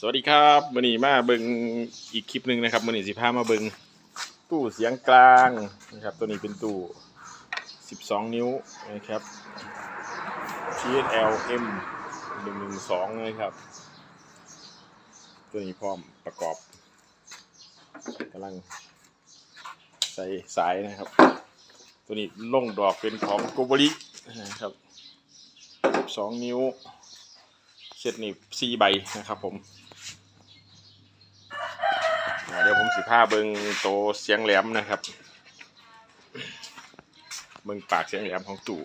สวัสดีครับมือนี้มาเบิงอีกคลิปหนึ่งนะครับมือนี้สิพามาเบิงตู้เสียงกลางนะครับ ตัวนี้เป็นตู้ 12 นิ้วนะครับ TSL M 112นะครับ ตัวนี้พร้อมประกอบกำลังใส่สายนะครับ ตัวนี้ล่งดอกเป็นของโกบรินะครับ 12 นิ้วเซตนี่สี่ใบนะครับผม เดี๋ยวผมสิผ้าเบิงโตเสียงแหลมนะครับ เบิงปากเสียงแหลมของตู่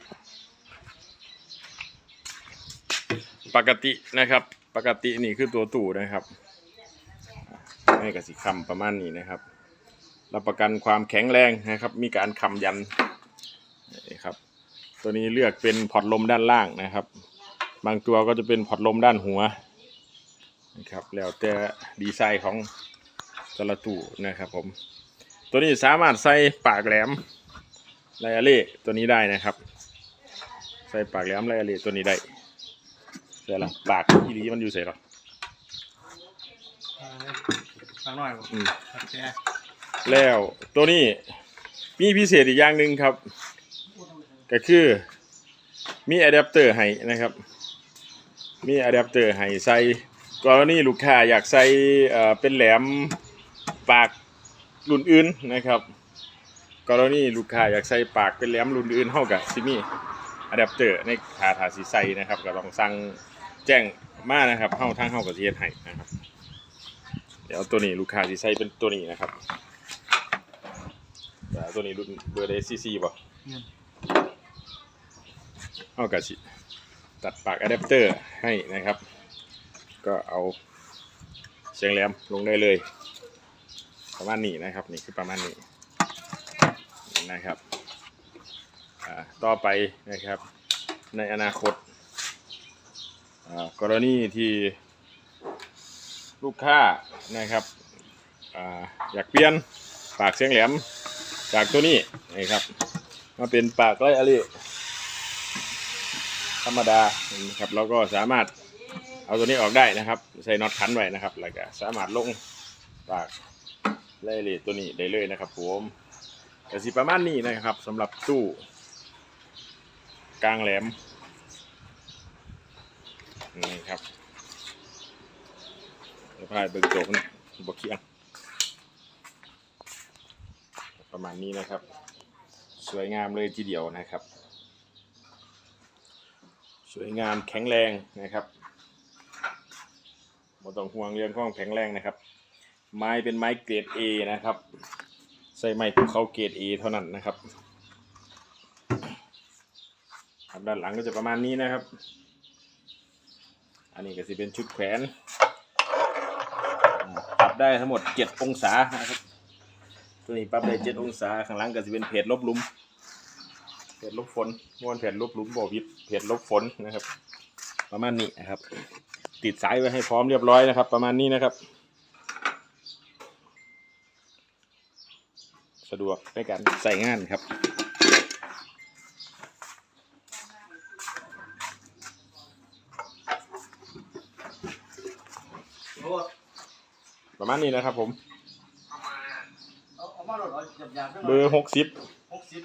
ปกตินะครับ ปกตินี่คือตัวตู่นะครับให้กับสีคำประมาณนี้นะครับรับประกันความแข็งแรงนะครับ มีการคำยันนี่ครับ ตัวนี้เลือกเป็นพอร์ตลมด้านล่างนะครับ บางตัวก็จะเป็นพอร์ตลมด้านหัว นะครับแล้วแต่ดีไซน์ของแต่ละตู้นะครับผม ตัวนี้สามารถใส่ปากแหลมไลอาเล่ตัวนี้ได้นะครับ ใส่ปากแหลมไลอาเล่ตัวนี้ได้เสร็จแล้วปากอีหลีมันอยู่เสร็จหรอฟังหน่อยผมอืมโอเคแล้วตัวนี้มีพิเศษอีกอย่างหนึ่งครับ ก็คือมีอะแดปเตอร์ให้นะครับ มีอะแดปเตอร์ให้ใส่ กรณีลูกค้าอยากใส่เอ่อเป็นแหลมปากรุ่นอื่นนะครับกรณีลูกค้าอยากใส่ปากเป็นแหลมรุ่นอื่นเท่ากับซิมีอะแดปเตอร์ในขาถาสีใส่นะครับก็ลองสั่งแจ้งมานะครับเข้าทางเข้ากับเทียให้นะครับ เดี๋ยวตัวนี้ลูกค้าสีใส่เป็นตัวนี้นะครับแต่ตัวนี้รุ่นเบอร์เดซีซีป่ะเนี่ยเอากระสิตัดปากอะแดปเตอร์ให้นะครับ ก็เอาเสียงแหลมลงได้เลย ประมาณนี้นะครับ นี่คือประมาณนี้นะครับต่อไปนะครับ ในอนาคตกรณีที่ลูกค้านะครับออยากเปลี่ยนปากเสียงแหลมจากตัวนี้นะครับมาเป็นปากไรอะไรธรรมดานะครับเราก็สามารถ เอาตัวนี้ออกได้นะครับ ใส่น็อตขันไว้นะครับแล้วก็สามารถลงปากไล่เลทตัวนี้ได้เลยนะครับผมแต่สิประมาณนี้นะครับสำหรับตู้กลางแหลมนี่ครับพายเบิกโจกนี่บกเคียง ประมาณนี้นะครับ สวยงามเลยทีเดียวนะครับ สวยงามแข็งแรงนะครับ ไม่ต้องห่วงเรื่องของแข็งแรงนะครับ ไม้เป็นไม้เกรด A นะครับ ใส่ไม้ภูเขาเกรด A เท่านั้นนะครับครับด้านหลังก็จะประมาณนี้นะครับ อันนี้ก็จะเป็นชุดแขวนปรับได้ทั้งหมด 7 องศานะครับ ตัวนี้ปรับได้ 7 องศา ข้างหลังก็จะเป็นเพจลบลุม เพจลบฝนม้วนเพจลบลุมบ่อพิษเพจลบฝนนะครับ ประมาณนี้นะครับ ติดสายไว้ให้พร้อมเรียบร้อยนะครับ ประมาณนี้นะครับ สะดวกในการใส่งานครับโอ้ประมาณนี้นะครับผมเอาเอามาโหลดเอาหยาบหยาบๆเบอร์หกสิบหกสิบ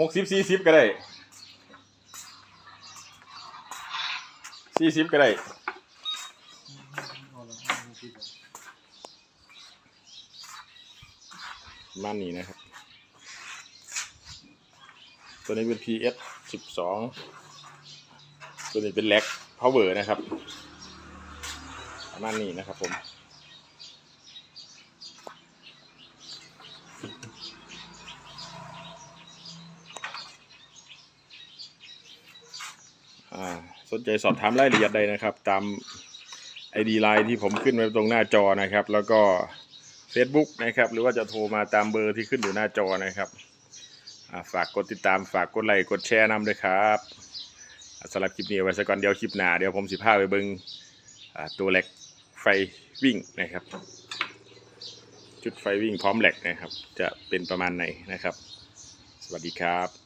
หกสิบสี่สิบก็ได้ สี่สิบก็ได้ประมานนี้นะครับ ตัวนี้เป็น PS 12 ตัวนี้เป็นแล็ก power นะครับประมาณนี้นะครับผม สนใจสอบถามรายละเอียดได้นะครับ ตาม ID ไลน์ที่ผมขึ้นไว้ตรงหน้าจอนะครับ แล้วก็ Facebook นะครับ หรือว่าจะโทรมาตามเบอร์ที่ขึ้นอยู่หน้าจอนะครับฝากกดติดตามฝากกดไลค์กดแชร์นำด้วยครับสำหรับคลิปนี้ไว้สักก่อนเดี๋ยวคลิปหน้าเดี๋ยวผมสิพาไปเบิงตัวแหลกไฟวิ่งนะครับ จุดไฟวิ่งพร้อมแหลกนะครับ จะเป็นประมาณไหนนะครับ สวัสดีครับ